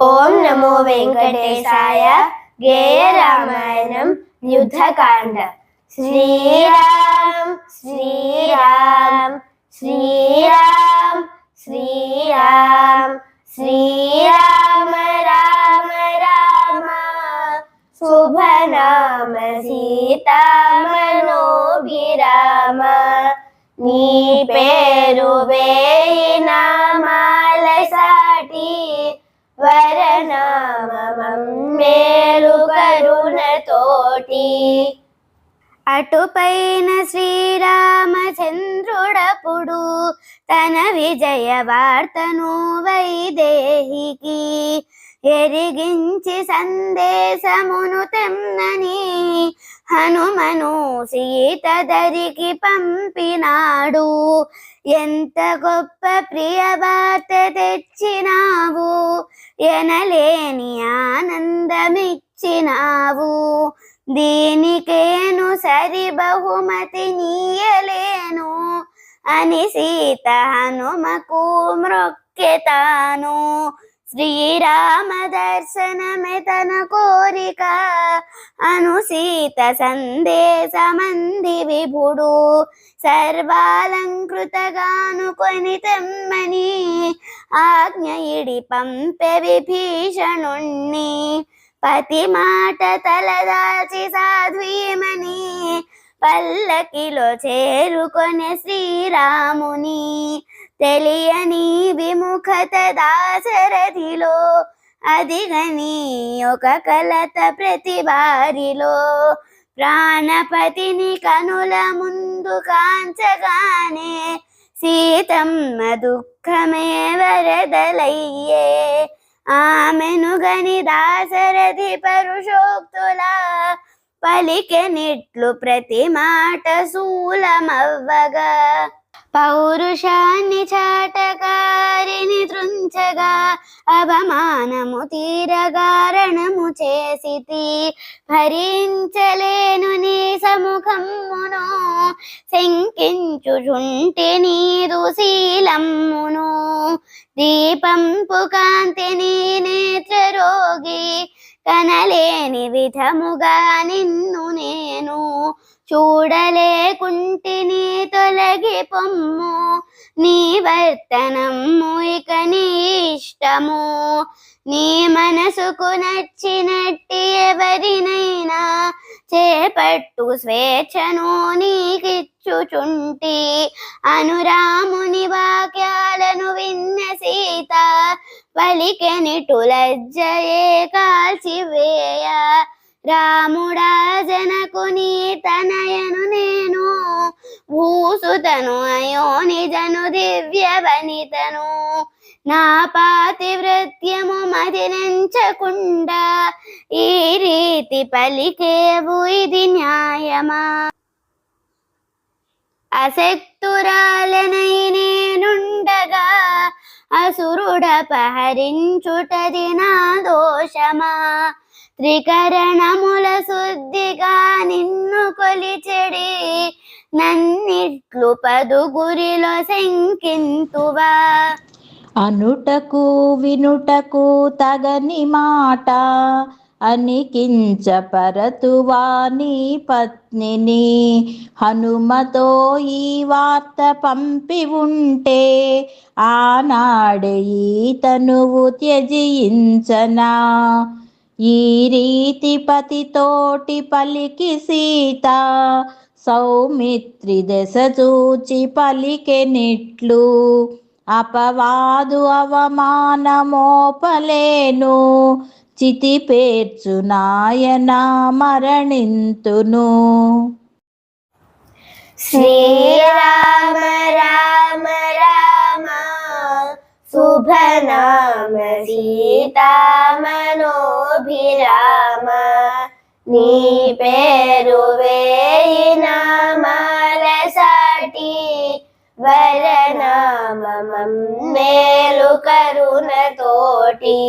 నమో వెంకటేశాయ గేయ రామాయణం యుద్ధకాండ శ్రీరామ్ శ్రీరామ్ శ్రీరామ్ శ్రీరామ్ శ్రీరామ రామ రామ శుభనామ సీతామనోభిరామ నీ పేరు వేయి నామాల సాటి వరనామం మేలు కరుణతోటి అటుపైన శ్రీరామచంద్రుడప్పుడు తన విజయ వార్తను వైదేహికి ఎరిగించి సందేశమును తెమ్మని హనుమను సీత దరికి పంపినాడు. ఎంత గొప్ప ప్రియ వార్త తెచ్చినావు. ఎనలేని ఆనందమిచ్చినావు. దీనికేను సరి బహుమతి నీయలేను. అని సీత హనుమకు మృక్కెతాను శ్రీరామ దర్శనమే తన కోరిక. అను సీత సందేశమంది విభుడు. సర్వాలంకృతగాను కొని తెమ్మని ఆజ్ఞ ఇడి పంపె విభీషణుణ్ణి. పతి మాట తలదాచి సాధ్వీమని. పల్లకిలో చేరుకొనే శ్రీరాముని. తెలియని విముఖత దాశరథిలో. అదిగని ఒక కలత ప్రతి వారిలో ప్రాణపతిని కనుల ముందు కాంచగానే సీతమ్మ దుఃఖమే వరదలయ్యే. ఆమెను గని దాశరథి పరుషోక్తులా పలికెనిట్లు ప్రతి మాట శూలమవ్వగా పౌరుషాన్ని చాటకారిని తృంచగా అవమానము తీరగారణము చేసితి. భరించలేను నీ సముఖమును శంకించుచుంటి నీదు శీలమ్మును. దీపంపు కాంతి నీ నేత్రరోగి. కనలేని విధముగా నిన్ను నేను చూడలేకుంటిని తొలగి పొమ్ము. నీ వర్తనము ఇక నీ ఇష్టము. నీ మనసుకు నచ్చినట్టి ఎవరినైనా చేపట్టు స్వేచ్ఛను నీకిచ్చుచుంటి. అనురాముని వాక్యాలను విన్న సీత పలికెనిటు లజ్జయే కాల్చివేయ రాముడా జనకుని తనయను నేను భూసుతను అయోనిజను దివ్య వనితను నా పాతివృత్యము మదినంచకుండా ఈ రీతి పలికేవు ఇది న్యాయమా? అసక్తురాలనై నేనుండగా అసురుడపహరించుటది నా దోషమా? త్రికరణముల శుద్ధిగా నిన్ను కొలిచెడి నన్నిట్లు పదుగురిలో శంకింతువా. అనుటకు వినుటకు తగని మాట అనికించపరతువా నీ పత్నిని. హనుమతో ఈ వార్త పంపి ఉంటే ఆనాడే ఈ తనువు త్యజించనా ఈ రీతి పతితోటి పలికి సీత సౌమిత్రి దశ చూచి పలికెనిట్లు అపవాదు అవమానమోపలేను. చితి పేర్చు నాయన మరణింతును. శ్రీరామ రామ రామ శుభనామ సీతామనోభిరామ నీ పేరు వేయిన మరసాటి వరనామం మేలు కరుణ తోటి.